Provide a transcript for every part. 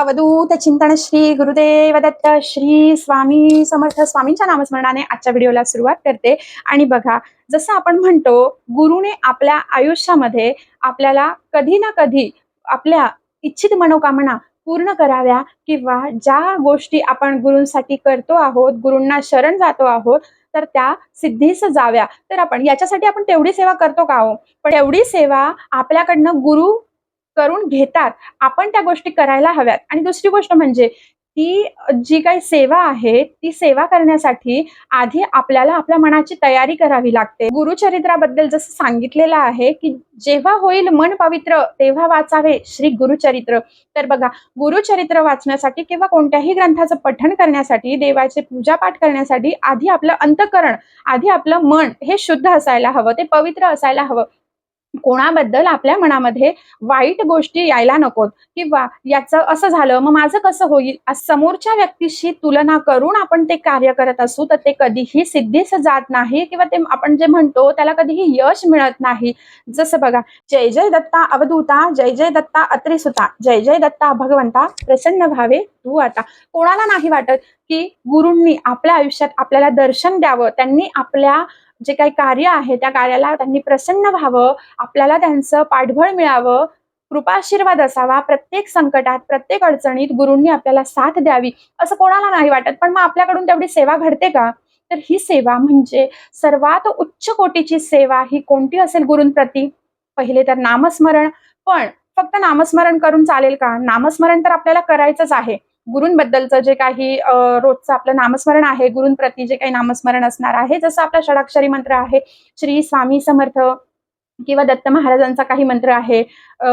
अवधूत चिंतन श्री गुरुदेव दत्त श्री स्वामी समर्थ स्वामींच्या नामस्मरणाने आजच्या व्हिडिओला सुरुवात करते. आणि बघा जसं आपण म्हणतो गुरुने आपल्या आयुष्यामध्ये आपल्याला कधी ना कधी आपल्या इच्छित मनोकामना पूर्ण कराव्या किंवा ज्या गोष्टी आपण गुरूंसाठी करतो आहोत गुरूंना शरण जातो आहोत तर त्या सिद्धीस जाव्या. तर आपण याच्यासाठी आपण तेवढी सेवा करतो का हो? पण एवढी सेवा आपल्याकडनं गुरु करून घेतात आपण त्या गोष्टी करायला हव्यात. आणि दुसरी गोष्ट म्हणजे ती जी काही सेवा आहे ती सेवा करण्यासाठी आधी आपल्याला आपल्या मनाची तयारी करावी लागते. गुरुचरित्राबद्दल जसं सांगितलेलं आहे की जेव्हा होईल मन पवित्र तेव्हा वाचावे श्री गुरुचरित्र. तर बघा गुरुचरित्र वाचण्यासाठी किंवा कोणत्याही ग्रंथाचं पठण करण्यासाठी देवाचे पूजापाठ करण्यासाठी आधी आपलं अंतकरण आधी आपलं मन हे शुद्ध असायला हवं ते पवित्र असायला हवं. कोणाबद्दल आपल्या मनामध्ये वाईट गोष्टी यायला नकोत. किंवा याचं असं झालं मग माझं कसं होईल? समोरच्या व्यक्तीशी तुलना करून आपण ते कार्य करत असू तर ते कधीही सिद्धीस जात नाही किंवा ते आपण जे म्हणतो त्याला कधीही यश मिळत नाही. जसं बघा जय जय दत्ता अवधूता जय जय दत्ता अत्रिसुता जय जय दत्ता भगवंता प्रसन्न व्हावे तू आता. कोणाला नाही वाटत की गुरूंनी आपल्या आयुष्यात आपल्याला दर्शन द्यावं त्यांनी आपल्या जे काही कार्य आहे त्या कार्याला त्यांनी प्रसन्न व्हावं आपल्याला त्यांचं पाठबळ मिळावं कृपाशीर्वाद असावा प्रत्येक संकटात प्रत्येक अडचणीत गुरूंनी आपल्याला साथ द्यावी असं कोणाला नाही वाटत. पण मग आपल्याकडून तेवढी सेवा घडते का? तर ही सेवा म्हणजे सर्वात उच्च कोटीची सेवा ही कोणती असेल गुरूंप्रती? पहिले तर नामस्मरण. पण फक्त नामस्मरण करून चालेल का? नामस्मरण तर आपल्याला करायचंच आहे. गुरूंबद्दलचं जे काही रोजचं आपलं नामस्मरण आहे गुरूंप्रती जे काही नामस्मरण असणार आहे जसं आपला षडाक्षरी मंत्र आहे श्री स्वामी समर्थ किंवा दत्त महाराजांचा काही मंत्र आहे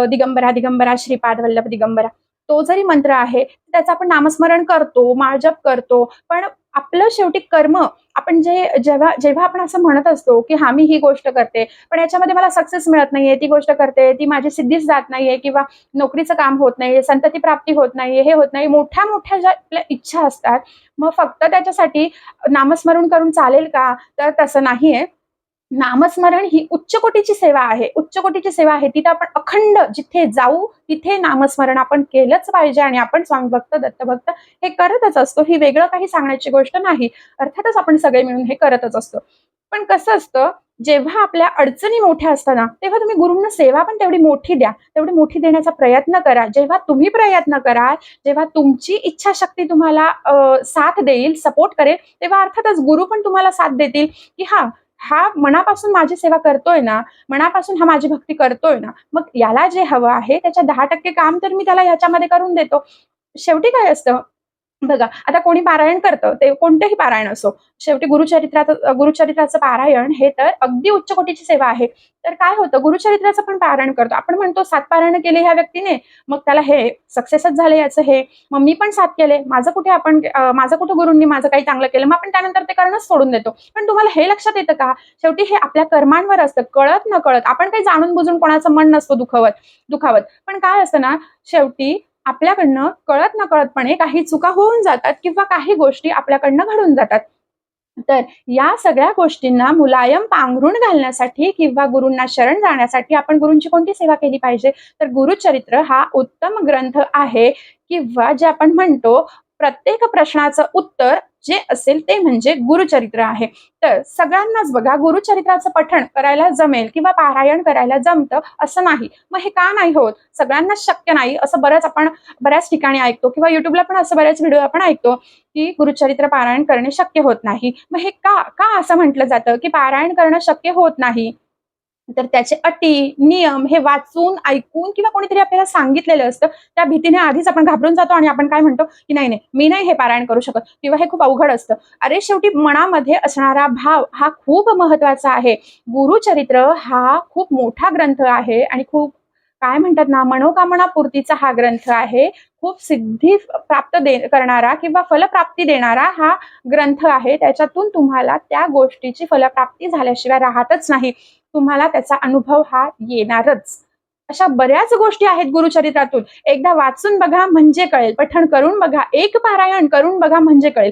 दिगंबरा दिगंबरा श्रीपाद वल्लभ दिगंबरा तो जरी मंत्र आहे त्याचं आपण नामस्मरण करतो माळजप करतो पण आपलं शेवटी कर्म आपण जे जेव्हा जेव्हा आपण असं म्हणत असतो की हा मी ही गोष्ट करते पण याच्यामध्ये मला सक्सेस मिळत नाहीये ती गोष्ट करते ती माझी सिद्धीच जात नाहीये किंवा नोकरीचं काम होत नाहीये संतती प्राप्ती होत नाहीये हे होत नाही मोठ्या मोठ्या ज्या आपल्या इच्छा असतात मग फक्त त्याच्यासाठी नामस्मरण करून चालेल का? तर तसं नाहीये. नामस्मरण ही उच्च कोटीची सेवा आहे. उच्च कोटीची सेवा आहे. तिथे आपण अखंड जिथे जाऊ तिथे नामस्मरण आपण केलंच पाहिजे आणि आपण स्वामी भक्त दत्तभक्त हे करतच असतो. ही वेगळं काही सांगण्याची गोष्ट नाही. अर्थातच आपण सगळे मिळून हे करतच असतो. पण कसं असतं जेव्हा आपल्या अडचणी मोठ्या असताना तेव्हा तुम्ही गुरुंना सेवा पण तेवढी मोठी द्या. तेवढी मोठी देण्याचा प्रयत्न करा. जेव्हा तुम्ही प्रयत्न कराल जेव्हा तुमची इच्छाशक्ती तुम्हाला साथ देईल सपोर्ट करेल तेव्हा अर्थातच गुरु पण तुम्हाला साथ देतील की हा हा मनापासून माझी सेवा करतोय ना मनापासून हा माझी भक्ती करतोय ना मग याला जे हवं आहे त्याच्या दहा टक्के काम तर मी त्याला ह्याच्यामध्ये करून देतो. शेवटी काय असतं? बघा आता कोणी पारायण करतं ते कोणतेही पारायण असो शेवटी गुरुचरित्राचं गुरुचरित्राचं पारायण हे तर अगदी उच्च कोटीची सेवा आहे. तर काय होतं गुरुचरित्राचं पण पारायण करतो. आपण म्हणतो सात पारायण केले ह्या व्यक्तीने मग त्याला हे सक्सेसच झाले याचं हे. मग मी पण साथ केले माझं कुठे आपण माझं कुठे गुरुंनी माझं काही चांगलं केलं मग आपण त्यानंतर ते करणंच सोडून देतो. पण तुम्हाला हे लक्षात येतं का? शेवटी हे आपल्या कर्मांवर असतं कळत न कळत. आपण काही जाणून बुजून कोणाचं मन नसतो दुखवत दुखावत. पण काय असतं ना शेवटी आपल्याकडनं कळत न कळतपणे काही चुका होऊन जातात किंवा काही गोष्टी आपल्याकडनं घडून जातात. तर या सगळ्या गोष्टींना मुलायम पांघरून घालण्यासाठी किंवा गुरूंना शरण जाण्यासाठी आपण गुरूंची कोणती सेवा केली पाहिजे? तर गुरुचरित्र हा उत्तम ग्रंथ आहे किंवा जे आपण म्हणतो प्रत्येक प्रश्नाचं उत्तर जे असेल ते म्हणजे गुरुचरित्र आहे. तर सगळ्यांनाच बघा गुरुचरित्राचं पठण करायला जमेल किंवा पारायण करायला जमतं असं नाही. मग हे का नाही होत? सगळ्यांनाच शक्य नाही. असं बरंच आपण बऱ्याच ठिकाणी ऐकतो किंवा युट्यूबला पण असं बऱ्याच व्हिडिओ आपण ऐकतो की गुरुचरित्र पारायण करणे शक्य होत नाही. मग हे का का असं म्हटलं जातं की पारायण करणं शक्य होत नाही? तर त्याचे अटी नियम हे वाचून ऐकून किंवा कोणीतरी आपल्याला सांगितलेलं असतं त्या भीतीने आधीच आपण घाबरून जातो आणि आपण काय म्हणतो की नाही नाही मी नाही हे पारायण करू शकत. किंवा हे खूप अवघड असतं. अरे शेवटी मनामध्ये असणारा भाव हा खूप महत्त्वाचा आहे. गुरुचरित्र हा खूप मोठा ग्रंथ आहे आणि खूप काय म्हणतात ना मनोकामना पूर्तीचा हा ग्रंथ आहे. खूप सिद्धी प्राप्त दे करणारा किंवा फलप्राप्ती देणारा हा ग्रंथ आहे. त्याच्यातून तुम्हाला त्या गोष्टीची फलप्राप्ती झाल्याशिवाय राहतच नाही. तुम्हाला त्याचा अनुभव हा येणारच. अशा बऱ्याच गोष्टी आहेत गुरुचरित्रातून. एकदा वाचून बघा म्हणजे कळेल. पठण करून बघा. एक पारायण करून बघा म्हणजे कळेल.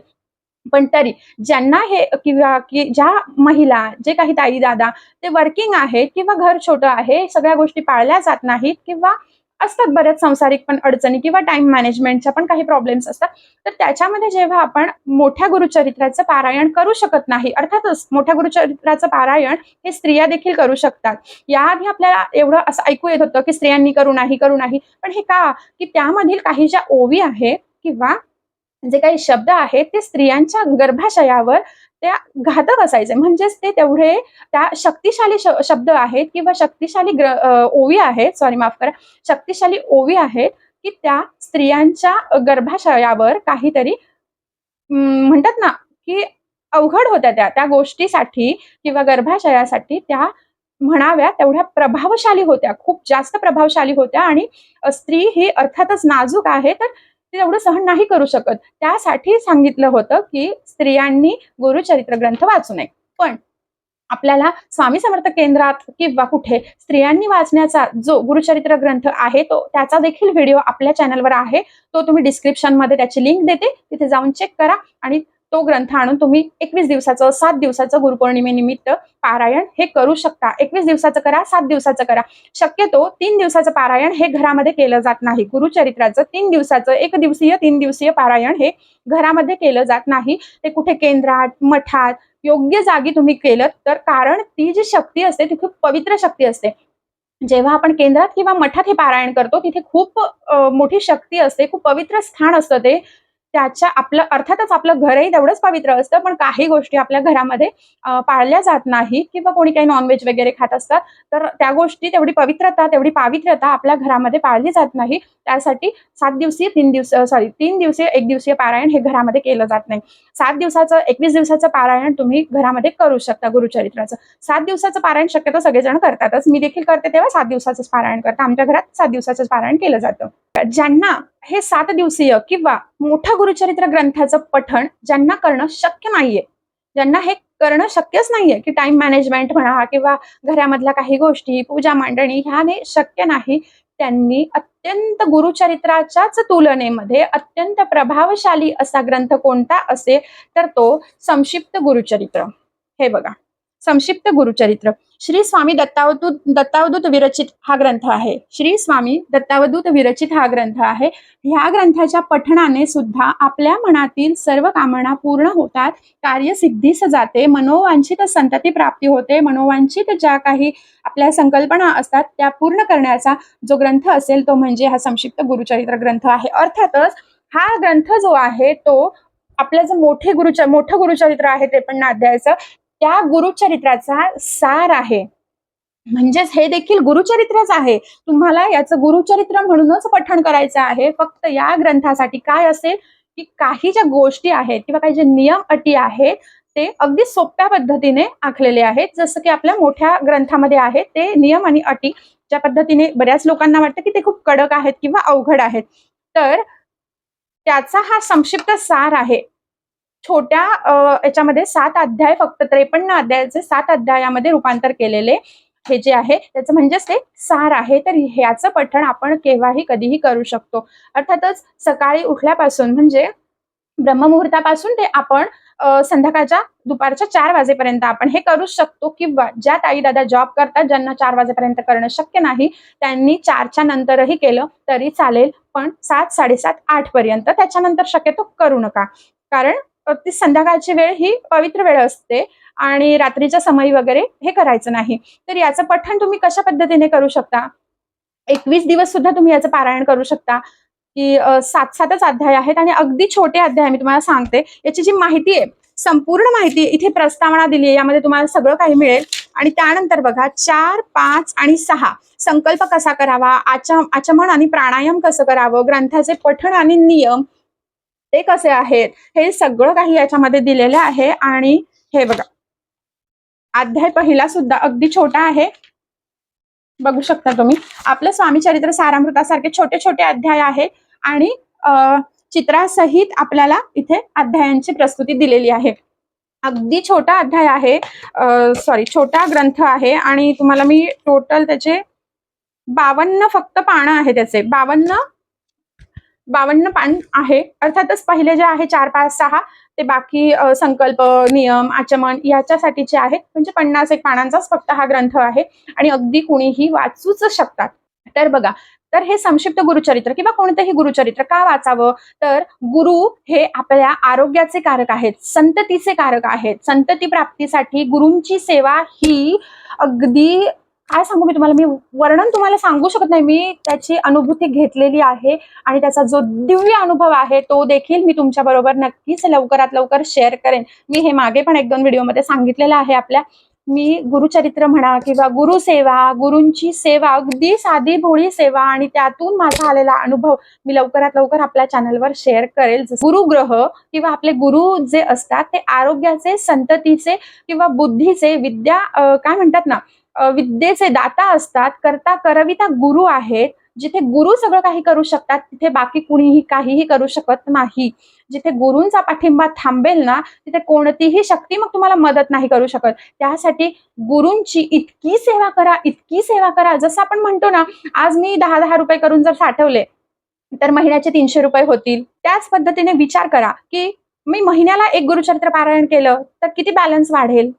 पण तरी ज्यांना हे किंवा की ज्या महिला जे काही ताई दादा ते वर्किंग आहेत किंवा घर छोटं आहे सगळ्या गोष्टी पाळल्या जात नाहीत किंवा असतात बऱ्याच संसारिक पण अडचणी किंवा टाइम मॅनेजमेंटच्या पण काही प्रॉब्लेम्स असतात तर त्याच्यामध्ये जेव्हा आपण मोठ्या गुरुचरित्राचं पारायण करू शकत नाही अर्थातच मोठ्या गुरुचरित्राचं पारायण हे स्त्रिया देखील करू शकतात. याआधी आपल्याला एवढं असं ऐकू येत होतं की स्त्रियांनी करू नाही करू नाही पण हे का? की त्यामधील काही ज्या ओवी आहे किंवा जे काही शब्द आहेत ते स्त्रियांच्या गर्भाशयावर त्या घातक असायचे. म्हणजेच ते तेवढे त्या शक्तिशाली शब्द आहेत किंवा शक्तिशाली ग्र ओवी आहेत सॉरी माफ करा शक्तिशाली ओवी आहेत की त्या स्त्रियांच्या गर्भाशयावर काहीतरी म्हणतात ना की अवघड होत्या त्या त्या गोष्टीसाठी किंवा गर्भाशयासाठी त्या म्हणाव्या तेवढ्या प्रभावशाली होत्या खूप जास्त प्रभावशाली होत्या. आणि स्त्री ही अर्थातच नाजूक आहे तर तेवढं एवढं सहन नाही करू शकत. त्यासाठी सांगितलं होतं की स्त्रियांनी गुरुचरित्र ग्रंथ वाचू नये. पण आपल्याला स्वामी समर्थ केंद्रात किंवा कुठे स्त्रियांनी वाचण्याचा जो गुरुचरित्र ग्रंथ आहे तो त्याचा देखील व्हिडिओ आपल्या चॅनलवर आहे. तो तुम्ही डिस्क्रिप्शनमध्ये त्याची लिंक देते. तिथे जाऊन चेक करा आणि तो ग्रंथ आणून तुम्ही एकवीस दिवसाचं सात दिवसाचं गुरुपौर्णिमेनिमित्त पारायण हे करू शकता. एकवीस दिवसाचं करा सात दिवसाचं करा. शक्यतो तीन दिवसाचं पारायण हे घरामध्ये केलं जात नाही. गुरुचरित्राचं तीन दिवसाचं एक दिवसीय तीन दिवसीय पारायण हे घरामध्ये केलं जात नाही. ते कुठे केंद्रात मठात योग्य जागी तुम्ही केलं तर कारण ती जी शक्ती असते ती खूप पवित्र शक्ती असते. जेव्हा आपण केंद्रात किंवा मठात हे पारायण करतो तिथे खूप मोठी शक्ती असते खूप पवित्र स्थान असतं ते. त्याच्या आपलं अर्थातच आपलं घरही तेवढंच पवित्र असतं पण काही गोष्टी आपल्या घरामध्ये पाळल्या जात नाही किंवा कोणी काही नॉनव्हेज वगैरे खात असतात तर त्या गोष्टी तेवढी पवित्रता तेवढी पावित्र्यता आपल्या घरामध्ये पाळली जात नाही. त्यासाठी सात दिवसीय तीन दिवस सॉरी तीन दिवसीय एक दिवसीय पारायण हे घरामध्ये केलं जात नाही. सात दिवसाचं एकवीस दिवसाचं पारायण तुम्ही घरामध्ये करू शकता गुरुचरित्राचं. सात दिवसाचं पारायण शक्यतो सगळेजण करतातच. मी देखील करते तेव्हा सात दिवसाचंच पारायण करते. आमच्या घरात सात दिवसाचंच पारायण केलं जातं. ज्यांना हे सात दिवसीय किंवा मोठं गुरुचरित्र ग्रंथाचं पठण ज्यांना करणं शक्य नाहीये. ज्यांना हे करणं शक्यच नाहीये की टाइम मॅनेजमेंट म्हणा किंवा घरामधल्या काही गोष्टी पूजा मांडणी ह्याने शक्य नाही त्यांनी अत्यंत गुरुचरित्राच्याच तुलनेमध्ये अत्यंत प्रभावशाली असा ग्रंथ कोणता असेल तर तो संक्षिप्त गुरुचरित्र. हे बघा. संक्षिप्त गुरुचरित्र. श्री स्वामी दत्तावधूत दत्तावधूत विरचित हा ग्रंथ आहे. श्री स्वामी दत्तावधूत विरचित हा ग्रंथ आहे. ह्या ग्रंथाच्या पठणाने सुद्धा आपल्या मनातील सर्व कामना पूर्ण होतात. कार्यसिद्धीस जाते मनोवांछित संतती प्राप्ती होते. मनोवांछित ज्या काही आपल्या संकल्पना असतात त्या पूर्ण करण्याचा जो ग्रंथ असेल तो म्हणजे हा संक्षिप्त गुरुचरित्र ग्रंथ आहे. अर्थातच हा ग्रंथ जो आहे तो आपलं जे मोठे गुरुच मोठं गुरुचरित्र आहे त्रेपन्न अध्यायाचं त्या गुरुचरित्राचा सार आहे. म्हणजेच हे देखील गुरुचरित्रच आहे. तुम्हाला याचं गुरुचरित्र म्हणूनच पठण करायचं आहे. फक्त या ग्रंथासाठी काय असेल की काही ज्या गोष्टी आहेत किंवा काही जे नियम अटी आहेत ते अगदी सोप्या पद्धतीने आखलेले आहेत. जसं की आपल्या मोठ्या ग्रंथामध्ये आहे ते नियम आणि अटी ज्या पद्धतीने बऱ्याच लोकांना वाटतं की ते खूप कडक आहेत किंवा अवघड आहेत. तर त्याचा हा संक्षिप्त सार आहे. छोट्या याच्यामध्ये सात अध्याय फक्त त्रेपन्न अध्यायाचे सात अध्यायामध्ये रूपांतर केलेले हे जे आहे त्याचं म्हणजेच ते सार आहे. तर ह्याचं पठण आपण केव्हाही कधीही करू शकतो. अर्थातच सकाळी उठल्यापासून म्हणजे ब्रह्ममुहूर्तापासून ते आपण संध्याकाळच्या दुपारच्या चार वाजेपर्यंत आपण हे करू शकतो. किंवा ज्या ताई दादा जॉब करतात ज्यांना चार वाजेपर्यंत करणं शक्य नाही त्यांनी चारच्या नंतरही केलं तरी चालेल पण सात साडेसात आठ पर्यंत त्याच्यानंतर शक्यतो करू नका. कारण ती संध्याकाळची वेळ ही पवित्र वेळ असते आणि रात्रीच्या समयी वगैरे हे करायचं नाही. तर याचं पठण तुम्ही कशा पद्धतीने करू शकता? एकवीस दिवस सुद्धा तुम्ही याचं पारायण करू शकता. की सात सातच अध्याय आहेत आणि अगदी छोटे अध्याय मी तुम्हाला सांगते. याची जी माहिती आहे संपूर्ण माहिती इथे प्रस्तावना दिली आहे यामध्ये तुम्हाला सगळं काही मिळेल. आणि त्यानंतर बघा चार पाच आणि सहा. संकल्प कसा करावा? आचम आचमन आणि प्राणायाम कसं करावं? ग्रंथाचे पठण आणि नियम ते कसे आहेत हे सगळं काही याच्यामध्ये दिलेलं आहे. आणि हे बघा अध्याय पहिला सुद्धा अगदी छोटा आहे. बघू शकता तुम्ही. आपलं स्वामी चरित्र सारामृतासारखे छोटे छोटे अध्याय आहेत आणि अ, चित्रासहित आपल्याला इथे अध्यायांची प्रस्तुती दिलेली आहे. अगदी छोटा अध्याय आहे. सॉरी छोटा ग्रंथ आहे. आणि तुम्हाला मी टोटल त्याचे बावन्न फक्त पानं आहे त्याचे. बावन्न बावन्न पान आहे. अर्थातच पहिले जे आहे चार पाच सहा ते बाकी संकल्प नियम आचमन याच्यासाठीचे आहेत म्हणजे पन्नास एक पानांचाच फक्त हा ग्रंथ आहे आणि अगदी कुणीही वाचूच शकतात. तर बघा तर हे संक्षिप्त गुरुचरित्र किंवा कोणतंही गुरुचरित्र का वाचावं? तर गुरु हे आपल्या आरोग्याचे कारक आहेत संततीचे कारक आहेत. संतती प्राप्तीसाठी गुरूंची सेवा ही अगदी काय सांगू मी तुम्हाला? मी वर्णन तुम्हाला सांगू शकत नाही. मी त्याची अनुभूती घेतलेली आहे आणि त्याचा जो दिव्य अनुभव आहे तो देखील मी तुमच्या बरोबर नक्कीच लवकरात लवकर शेअर करेन. मी हे मागे पण एक दोन व्हिडिओमध्ये सांगितलेलं आहे आपल्या. मी गुरुचरित्र म्हणा किंवा गुरुसेवा गुरूंची सेवा अगदी साधी भोळी सेवा आणि त्यातून माझा आलेला अनुभव मी लवकरात लवकर आपल्या चॅनलवर शेअर करेल. गुरुग्रह किंवा आपले गुरु जे असतात ते आरोग्याचे संततीचे किंवा बुद्धीचे विद्या काय म्हणतात ना विद्येचे दाता असतात करता करविता गुरु आहेत जिथे गुरु सगळं काही करू शकतात तिथे बाकी कुणीही काहीही करू शकत नाही. जिथे गुरूंचा पाठिंबा थांबेल ना तिथे कोणतीही शक्ती मग तुम्हाला मदत नाही करू शकत. त्यासाठी गुरूंची इतकी सेवा करा इतकी सेवा करा. जसं आपण म्हणतो ना आज मी दहा दहा रुपये करून जर साठवले तर महिन्याचे तीनशे रुपये होतील. त्याच पद्धतीने विचार करा की मी महिन्याला एक गुरुचरित्र पारायण केलं तर किती बॅलन्स वाढेल?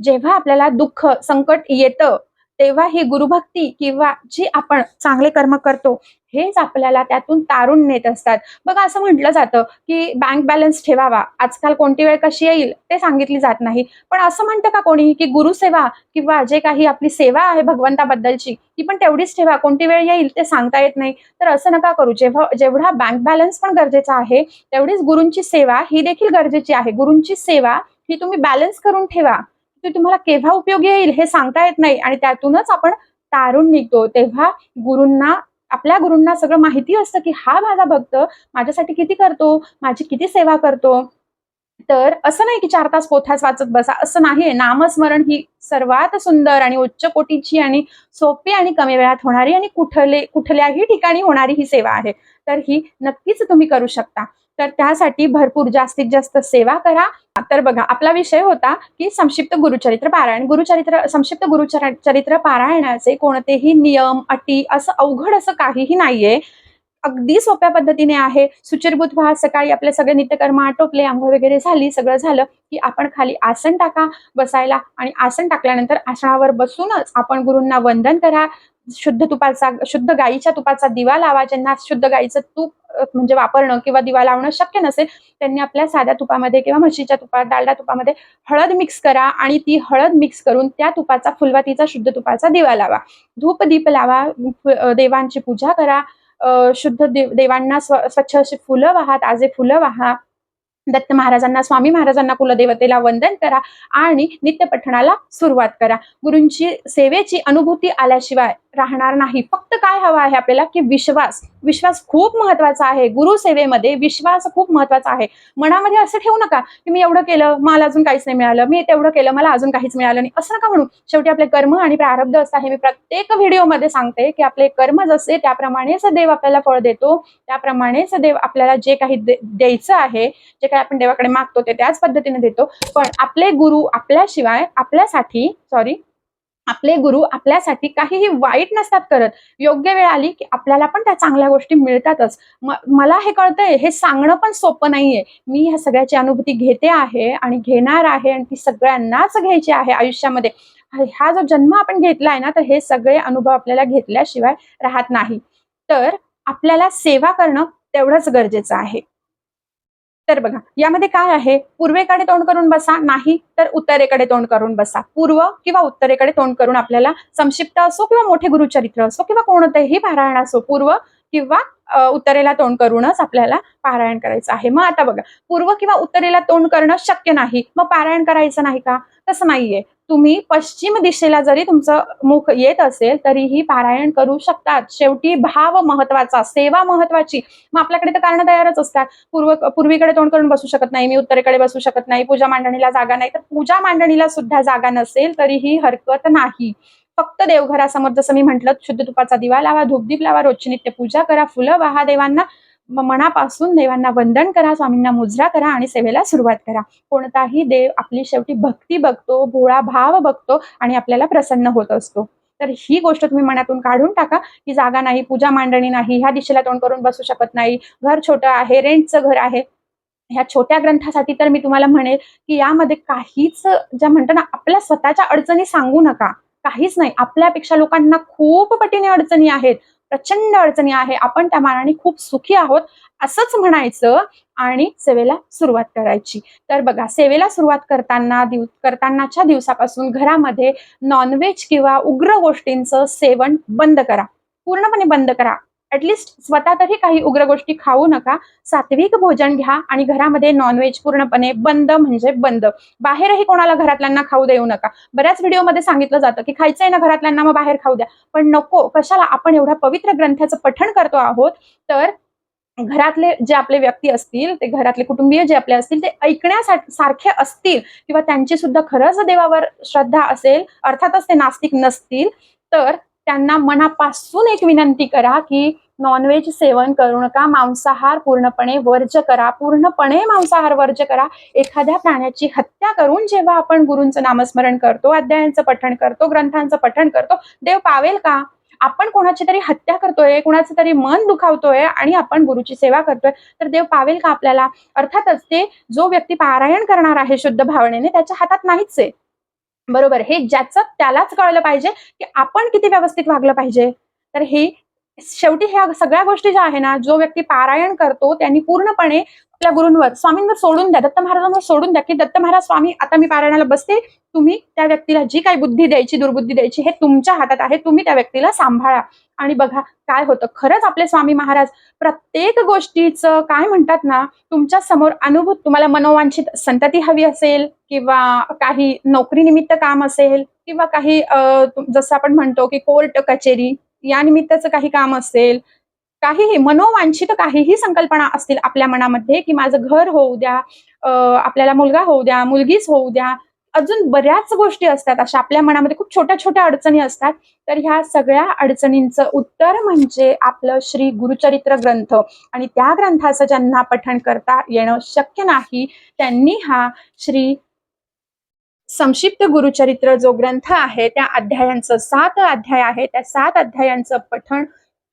जेव्हा आपल्याला दुःख संकट येतं तेव्हा ही गुरुभक्ती किंवा जी आपण चांगले कर्म करतो हेच आपल्याला त्यातून तारून नेत असतात. बघा असं म्हटलं जातं की बँक बॅलन्स ठेवावा. आजकाल कोणती वेळ कशी येईल ते सांगितली जात नाही. पण असं म्हणतं का कोणी की गुरुसेवा किंवा जे काही आपली सेवा आहे भगवंताबद्दलची ती पण तेवढीच ठेवा. कोणती वेळ येईल ते सांगता येत नाही. तर असं नका करू. जेव्हा जेवढा बँक बॅलन्स पण गरजेचा आहे तेवढीच गुरूंची सेवा ही देखील गरजेची आहे. गुरूंची सेवा ही तुम्ही बॅलन्स करून ठेवा. ते तुम्हाला केव्हा उपयोगी येईल हे सांगता येत नाही आणि त्यातूनच आपण तारून निघतो. तेव्हा गुरूंना आपल्या गुरूंना सगळं माहिती असतं की हा माझा भक्त माझ्यासाठी किती करतो माझी किती सेवा करतो. तर असं नाही की चार तास पोथाच वाचत बसा असं नाहीये. नामस्मरण ही सर्वात सुंदर आणि उच्च कोटीची आणि सोपी आणि कमी वेळात होणारी आणि कुठले कुठल्याही ठिकाणी होणारी ही सेवा आहे. तर ही नक्कीच तुम्ही करू शकता. तर त्यासाठी भरपूर जास्तीत जास्त सेवा करा. तर बघा आपला विषय होता की संक्षिप्त गुरुचरित्र पारायण. गुरुचरित्र संक्षिप्त गुरुचर चरित्र पारायणाचे कोणतेही नियम अटी असं अवघड असं काहीही नाहीये. अगदी सोप्या पद्धतीने आहे. सुचिरभूत व्हा सकाळी आपले सगळे नित्यकर्म आटोपले आंघोळ वगैरे झाली सगळं झालं की आपण खाली आसन टाका बसायला. आणि आसन टाकल्यानंतर आसनावर बसूनच आपण गुरूंना वंदन करा. शुद्ध तुपाचा शुद्ध गाईच्या तुपाचा दिवा लावा. ज्यांना शुद्ध गाईचं तूप म्हणजे वापरणं किंवा दिवा लावणं शक्य नसेल त्यांनी आपल्या साध्या तुपामध्ये किंवा म्हशीच्या तुपात डालडा तुपामध्ये हळद मिक्स करा आणि ती हळद मिक्स करून त्या तुपाचा फुलवातीचा शुद्ध तुपाचा दिवा लावा. धूप दीप लावा देवांची पूजा करा. शुद्ध देव देवांना स्व- स्वच्छ अशी फुलं वाहा ताजे फुलं वाहा. दत्त महाराजांना स्वामी महाराजांना कुलदेवतेला वंदन करा आणि नित्यपठणाला सुरुवात करा. गुरूंची सेवेची अनुभूती आल्याशिवाय राहणार नाही. फक्त काय हवं आहे आपल्याला? की विश्वास. विश्वास खूप महत्त्वाचा आहे. गुरुसेवेमध्ये विश्वास खूप महत्त्वाचा आहे. मनामध्ये असं ठेवू नका की मी एवढं केलं मला अजून काहीच नाही मिळालं. मी तेवढं केलं मला अजून काहीच मिळालं नाही. असं नका म्हणू. शेवटी आपले कर्म आणि प्रारब्ध असं आहे. मी प्रत्येक व्हिडिओमध्ये सांगते की आपले कर्म जसे त्याप्रमाणेच देव आपल्याला फळ देतो त्याप्रमाणेच देव आपल्याला जे काही द्यायचं आहे जे काही आपण देवाकडे मागतो ते त्याच पद्धतीने देतो. पण आपले गुरु आपल्याशिवाय आपल्यासाठी सॉरी आपले गुरु आपल्यासाठी काहीही वाईट नसतात करत. योग्य वेळ आली की आपल्याला पण त्या चांगल्या गोष्टी मिळतातच. मला हे कळतंय हे सांगणं पण सोपं नाहीये. मी ह्या सगळ्याची अनुभूती घेते आहे आणि घेणार आहे आणि ती सगळ्यांनाच घ्यायची आहे आयुष्यामध्ये. हा हा जो जन्म आपण घेतलाय ना तर हे सगळे अनुभव आपल्याला घेतल्याशिवाय राहत नाही. तर आपल्याला सेवा करणं तेवढंच गरजेचं आहे. तर बघा यामध्ये काय आहे? पूर्वेकडे तोंड करून बसा नाही तर उत्तरेकडे तोंड करून बसा. पूर्व किंवा उत्तरेकडे तोंड करून आपल्याला संक्षिप्त असो किंवा मोठे गुरुचरित्र असो किंवा कोणतेही पारायण असो पूर्व किंवा उत्तरेला तोंड करूनच आपल्याला पारायण करायचं आहे. मग आता बघा पूर्व किंवा उत्तरेला तोंड करणं शक्य नाही. मग पारायण करायचं नाही का? तसं नाहीये. तुम्ही पश्चिम दिशेला जरी तुमचं मुख येत असेल तरीही पारायण करू शकतात. शेवटी भाव महत्त्वाचा सेवा महत्वाची. मग आपल्याकडे तर कारण तयारच असतात. पूर्व पूर्वीकडे तोंड करून बसू शकत नाही मी उत्तरेकडे बसू शकत नाही पूजा मांडणीला जागा नाही. तर पूजा मांडणीला सुद्धा जागा नसेल तरीही हरकत नाही. फक्त देवघरासमोर जसं मी म्हटलं शुद्ध तुपाचा दिवा लावा धूपदीप लावा रोजची नित्य पूजा करा फुलं वाहा देवांना मनापासून देवांना वंदन करा स्वामींना मुजरा करा आणि सेवेला सुरुवात करा. कोणताही देव आपली शेवटी भक्ती बघतो भोळा भाव बघतो आणि आपल्याला प्रसन्न होत असतो. तर ही गोष्ट तुम्ही मनातून काढून टाका की जागा नाही पूजा मांडणी नाही ह्या दिशेला तोंड करून बसू शकत नाही घर छोटं आहे रेंटचं घर आहे. ह्या छोट्या ग्रंथासाठी तर मी तुम्हाला म्हणेल की यामध्ये काहीच ज्या म्हणतो ना आपल्या स्वतःच्या अडचणी सांगू नका. काहीच नाही. आपल्यापेक्षा लोकांना खूप पटीने अडचणी आहेत. प्रचंड अडचणी आहे. आपण त्या मानाने खूप सुखी आहोत असंच म्हणायचं आणि सेवेला सुरुवात करायची. तर बघा सेवेला सुरुवात करताना दिव करतानाच्या दिवसापासून घरामध्ये नॉनव्हेज किंवा उग्र गोष्टींचं सेवन बंद करा. पूर्णपणे बंद करा. ऍटलिस्ट स्वतः तरी काही उग्र गोष्टी खाऊ नका. सात्विक भोजन घ्या आणि घरामध्ये नॉनव्हेज पूर्णपणे बंद म्हणजे बंद. बाहेरही कोणाला घरातल्यांना खाऊ देऊ नका. बऱ्याच व्हिडिओमध्ये सांगितलं जातं की खायचंय ना घरातल्यांना मग बाहेर खाऊ द्या. पण नको कशाला आपण एवढ्या पवित्र ग्रंथाचं पठण करतो आहोत? तर घरातले जे आपले व्यक्ती असतील ते घरातले कुटुंबीय जे आपले असतील ते ऐकण्यासाठी सारखे असतील किंवा त्यांची सुद्धा खरंच देवावर श्रद्धा असेल अर्थातच ते नास्तिक नसतील तर त्यांना मनापासून एक विनंती करा की नॉनव्हेज सेवन करू नका मांसाहार पूर्णपणे वर्ज करा पूर्णपणे मांसाहार वर्ज करा. एखाद्या प्राण्याची हत्या करून जेव्हा आपण गुरूंचं नामस्मरण करतो अध्यायांचं पठण करतो ग्रंथांचं पठण करतो देव पावेल का? आपण कोणाची तरी हत्या करतोय कोणाचं तरी मन दुखावतोय आणि आपण गुरुची सेवा करतोय तर देव पावेल का आपल्याला? अर्थातच ते जो व्यक्ती पारायण करणार आहे शुद्ध भावनेने त्याच्या हातात नाहीच आहे. बरोबर. हे ज्याचं त्यालाच कळलं पाहिजे की आपण किती व्यवस्थित वागलं पाहिजे. तर हे शेवटी ह्या सगळ्या गोष्टी ज्या आहे ना जो व्यक्ती पारायण करतो त्यांनी पूर्णपणे आपल्या गुरूंवर स्वामींवर सोडून द्या. दत्त महाराजांवर सोडून द्या की दत्त महाराज स्वामी आता मी पारायणाला बसते. तुम्ही त्या व्यक्तीला जी काही बुद्धी द्यायची दुर्बुद्धी द्यायची हे तुमच्या हातात आहे. तुम्ही त्या व्यक्तीला सांभाळा. आणि बघा काय होतं. खरंच आपले स्वामी महाराज प्रत्येक गोष्टीचं काय म्हणतात ना तुमच्यासमोर अनुभूत तुम्हाला मनोवांछित संतती हवी असेल किंवा काही नोकरीनिमित्त काम असेल किंवा काही जसं आपण म्हणतो की कोर्ट कचेरी या निमित्ताचं काही काम असेल काहीही मनोवांछित काहीही संकल्पना असतील आपल्या मनामध्ये की माझं घर होऊ द्या आपल्याला मुलगा होऊ द्या मुलगीच होऊ द्या अजून बऱ्याच गोष्टी असतात अशा आपल्या मनामध्ये खूप छोट्या छोट्या अडचणी असतात. तर ह्या सगळ्या अडचणींचं उत्तर म्हणजे आपलं श्री गुरुचरित्र ग्रंथ. आणि त्या ग्रंथाचं ज्यांना पठण करता येणं शक्य नाही त्यांनी हा श्री संक्षिप्त गुरुचरित्र जो ग्रंथ आहे त्या अध्यायांचं सात अध्याय आहे त्या सात अध्यायांचं पठण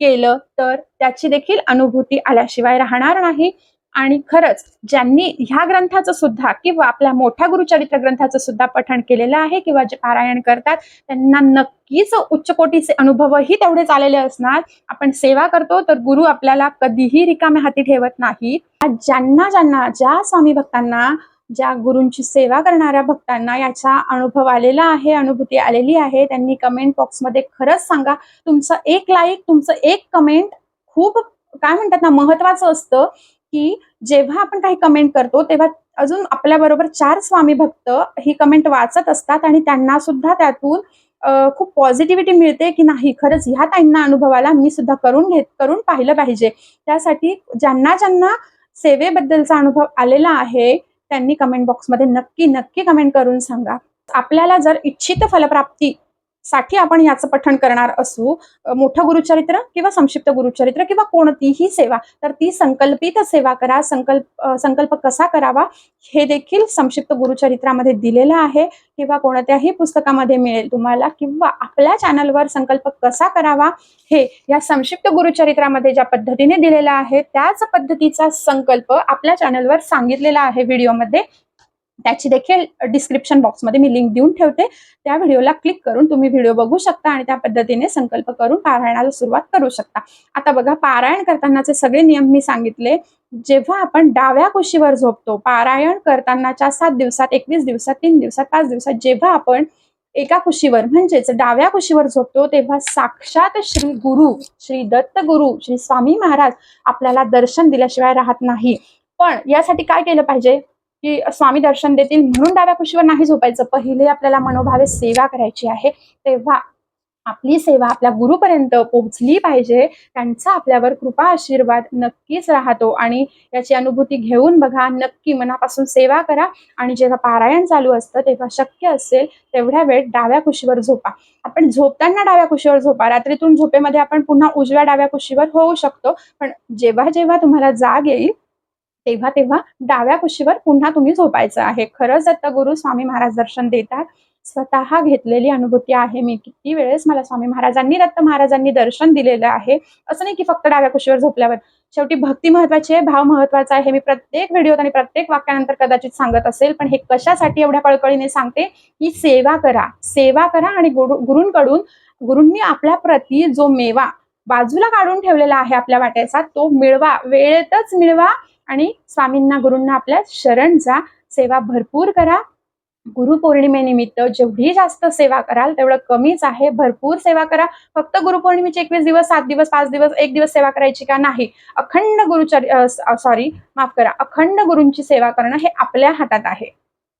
केलं तर त्याची देखील अनुभूती आल्याशिवाय राहणार नाही. आणि खरंच ज्यांनी ह्या ग्रंथाचं सुद्धा किंवा आपल्या मोठ्या गुरुचरित्र ग्रंथाचं सुद्धा पठण केलेलं आहे किंवा जे पारायण करतात त्यांना नक्कीच उच्च कोटीचे अनुभवही तेवढेच आलेले असणार. आपण सेवा करतो तर गुरु आपल्याला कधीही रिकाम्या हाती ठेवत नाही ज्यांना ज्यांना ज्या स्वामी भक्तांना ज्या गुरूंची सेवा करणाऱ्या भक्तांना याचा अनुभव आलेला आहे अनुभूती आलेली आहे त्यांनी कमेंट बॉक्समध्ये खरंच सांगा. तुमचं एक लाईक तुमचं एक कमेंट खूप काय म्हणतात ना महत्वाचं असतं की जेव्हा आपण काही कमेंट करतो तेव्हा अजून आपल्याबरोबर चार स्वामी भक्त ही कमेंट वाचत असतात आणि त्यांना सुद्धा त्यातून खूप पॉझिटिव्हिटी मिळते की नाही खरंच ह्या ताईंना अनुभवाला मी सुद्धा करून घेत करून पाहिलं पाहिजे. त्यासाठी ज्यांना ज्यांना सेवेबद्दलचा अनुभव आलेला आहे त्यांनी कमेंट बॉक्समध्ये नक्की नक्की कमेंट करून सांगा. आपल्याला जर इच्छित फलप्राप्ती साठी आपण याचं पठण करणार असू मोठं गुरुचरित्र किंवा संक्षिप्त गुरुचरित्र किंवा कोणतीही सेवा तर ती संकल्पित सेवा करा संकल्प संकल्प कसा करावा हे देखील संक्षिप्त गुरुचरित्रामध्ये दिलेलं आहे. किंवा कोणत्याही पुस्तकामध्ये मिळेल तुम्हाला किंवा आपल्या चॅनलवर संकल्प कसा करावा हे या संक्षिप्त गुरुचरित्रामध्ये ज्या पद्धतीने दिलेला आहे त्याच पद्धतीचा संकल्प आपल्या चॅनलवर सांगितलेला आहे व्हिडिओमध्ये. त्याची देखील डिस्क्रिप्शन बॉक्समध्ये मी लिंक देऊन ठेवते. त्या व्हिडिओला क्लिक करून तुम्ही व्हिडिओ बघू शकता आणि त्या पद्धतीने संकल्प करून पारायणाला सुरुवात करू शकता. आता बघा पारायण करतानाचे सगळे नियम मी सांगितले. जेव्हा आपण डाव्या कुशीवर झोपतो पारायण करतानाच्या सात दिवसात एकवीस दिवसात तीन दिवसात पाच दिवसात जेव्हा आपण एका कुशीवर म्हणजेच डाव्या कुशीवर झोपतो तेव्हा साक्षात श्री गुरु श्री दत्त गुरु श्री स्वामी महाराज आपल्याला दर्शन दिल्याशिवाय राहत नाही. पण यासाठी काय केलं पाहिजे? की स्वामी दर्शन देतील म्हणून डाव्या कुशीवर नाही झोपायचं. पहिले आपल्याला मनोभावे सेवा करायची आहे. तेव्हा आपली सेवा आपल्या गुरुपर्यंत पोहोचली पाहिजे. त्यांचा आपल्यावर कृपा आशीर्वाद नक्कीच राहतो. आणि याची अनुभूती घेऊन बघा नक्की मनापासून सेवा करा. आणि जेव्हा पारायण चालू असतं तेव्हा शक्य असेल तेवढ्या वेळ डाव्या कुशीवर झोपा. आपण झोपताना डाव्या कुशीवर झोपा. रात्रीतून झोपेमध्ये आपण पुन्हा उजव्या डाव्या कुशीवर होऊ शकतो. पण जेव्हा जेव्हा तुम्हाला जाग येईल तेव्हा तेव्हा डाव्या कुशीवर पुन्हा तुम्ही झोपायचं आहे. खरंच दत्तगुरु स्वामी महाराज दर्शन देतात. स्वतः घेतलेली अनुभूती आहे मी. किती वेळेस मला स्वामी महाराजांनी दत्त महाराजांनी दर्शन दिलेलं आहे. असं नाही की फक्त डाव्या कुशीवर झोपल्यावर. शेवटी भक्ती महत्वाची आहे भाव महत्त्वाचा आहे. मी प्रत्येक व्हिडिओत आणि प्रत्येक वाक्यानंतर कदाचित सांगत असेल पण हे कशासाठी एवढ्या कळकळीने सांगते? की सेवा करा. सेवा करा आणि गुरु गुरूंकडून गुरूंनी आपल्या प्रती जो मेवा बाजूला काढून ठेवलेला आहे आपल्या वाट्याचा तो मिळवा. वेळेतच मिळवा. आणि स्वामींना गुरूंना आपल्या शरण जा सेवा भरपूर करा. गुरुपौर्णिमेनिमित्त जेवढी जास्त सेवा कराल तेवढं कमीच आहे. भरपूर सेवा करा. फक्त गुरुपौर्णिमेचे एकवीस दिवस सात दिवस पाच दिवस एक दिवस सेवा करायची का नाही? अखंड गुरुचर सॉरी माफ करा. अखंड गुरूंची सेवा करणं हे आपल्या हातात आहे.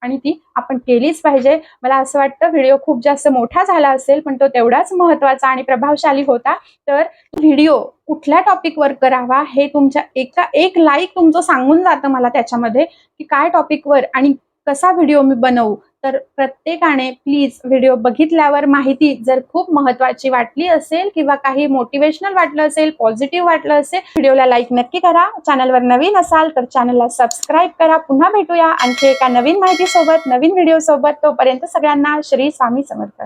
आणि ती आपण केलीच पाहिजे. मला असं वाटतं व्हिडिओ खूप जास्त मोठा झाला असेल पण तो तेवढाच महत्त्वाचा आणि प्रभावशाली होता. तर व्हिडिओ कुठल्या टॉपिकवर करावा हे तुमच्या एका एक लाईक तुमचं सांगून जातं मला त्याच्यामध्ये की काय टॉपिकवर आणि कसा व्हिडिओ मी बनवू. तर प्रत्येकाने प्लीज व्हिडिओ बघितल्यावर माहिती जर खूप महत्वाची वाटली असेल किंवा काही मोटिवेशनल वाटलं असेल पॉझिटिव्ह वाटलं असेल व्हिडिओला लाईक नक्की करा. चॅनलवर नवीन असाल तर चॅनलला सबस्क्राईब करा. पुन्हा भेटूया आणखी एका नवीन माहितीसोबत नवीन व्हिडिओ सोबत. तोपर्यंत सगळ्यांना श्री स्वामी समर्थ.